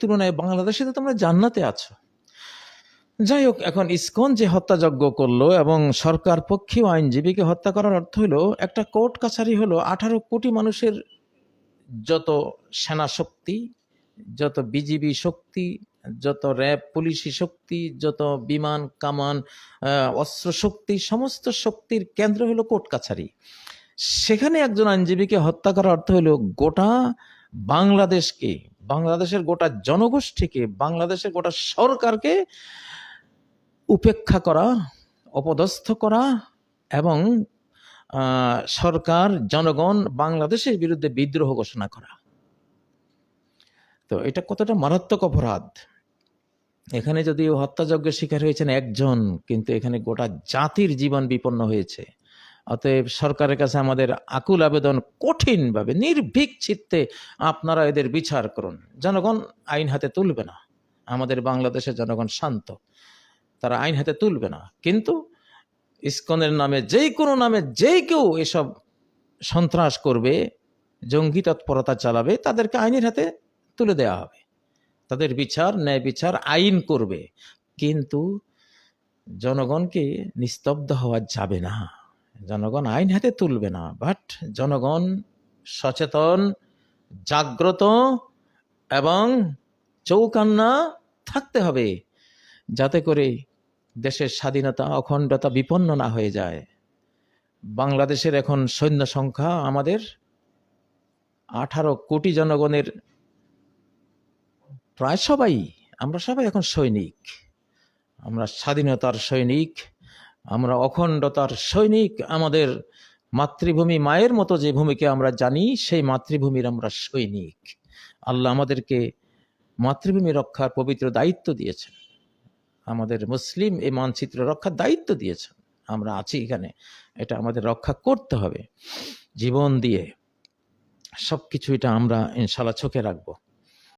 তুলনায় বাংলাদেশে তো তোমরা জান্নাতে আছো। যাই হোক, এখন ইসকন যে হত্যাযজ্ঞ করল এবং সরকার পক্ষীয় আইনজীবীকে হত্যা করার অর্থ হলো, একটা কোর্ট কাছারি হলো আঠারো কোটি মানুষের যত সেনা শক্তি, যত বিজিবি শক্তি, যত র্যাব পুলিশি শক্তি, যত বিমান, কামান অস্ত্র শক্তি, সমস্ত শক্তির কেন্দ্র হলো কোর্ট কাছারি। সেখানে একজন আইনজীবীকে হত্যা করার অর্থ হলো গোটা বাংলাদেশকে বাংলাদেশের গোটা জনগোষ্ঠীকে, বাংলাদেশের গোটা সরকারকে উপেক্ষা করা, অপদস্থ করা এবং সরকার, জনগণ বাংলাদেশের বিরুদ্ধে বিদ্রোহ ঘোষণা করা। তো এটা কতটা মারাত্মক অপরাধ? এখানে যদিও হত্যাযজ্ঞের শিকার হয়েছেন একজন, কিন্তু এখানে গোটা জাতির জীবন বিপন্ন হয়েছে। অতএব সরকারের কাছে আমাদের আকুল আবেদন কঠিনভাবে, নির্ভীক চিত্তে আপনারা এদের বিচার করুন। জনগণ আইন হাতে তুলবে না। আমাদের বাংলাদেশের জনগণ শান্ত। তারা আইন হাতে তুলবে না। কিন্তু ইস্কনের নামে যেই কোনো নামে যেই কেউ এসব সন্ত্রাস করবে, জঙ্গি তৎপরতা চালাবে, তাদেরকে আইনের হাতে তুলে দেওয়া হবে। তাদের বিচার, ন্যায় বিচার আইন করবে। কিন্তু জনগণকে নিস্তব্ধ হওয়া যাবে না? জনগণ আইন হাতে তুলবে না বাট জনগণ সচেতন, জাগ্রত এবং চৌকান্না থাকতে হবে যাতে করে দেশের স্বাধীনতা অখণ্ডতা বিপন্ন না হয়ে যায়। বাংলাদেশের এখন সৈন্য সংখ্যা আমাদের আঠারো কোটি জনগণের প্রায় সবাই, আমরা সবাই এখন সৈনিক। আমরা স্বাধীনতার সৈনিক আমরা অখণ্ডতার সৈনিক, আমাদের মাতৃভূমি মায়ের মতো যে ভূমিকে আমরা জানি, সেই মাতৃভূমির আমরা সৈনিক। আল্লাহ আমাদেরকে মাতৃভূমি রক্ষার পবিত্র দায়িত্ব দিয়েছেন। আমাদের মুসলিম এই মানচিত্র রক্ষার দায়িত্ব দিয়েছেন। আমরা আছি এখানে। এটা আমাদের রক্ষা করতে হবে। জীবন দিয়ে সব কিছু এটা আমরা ইনশাল্লাহ চোখে রাখব।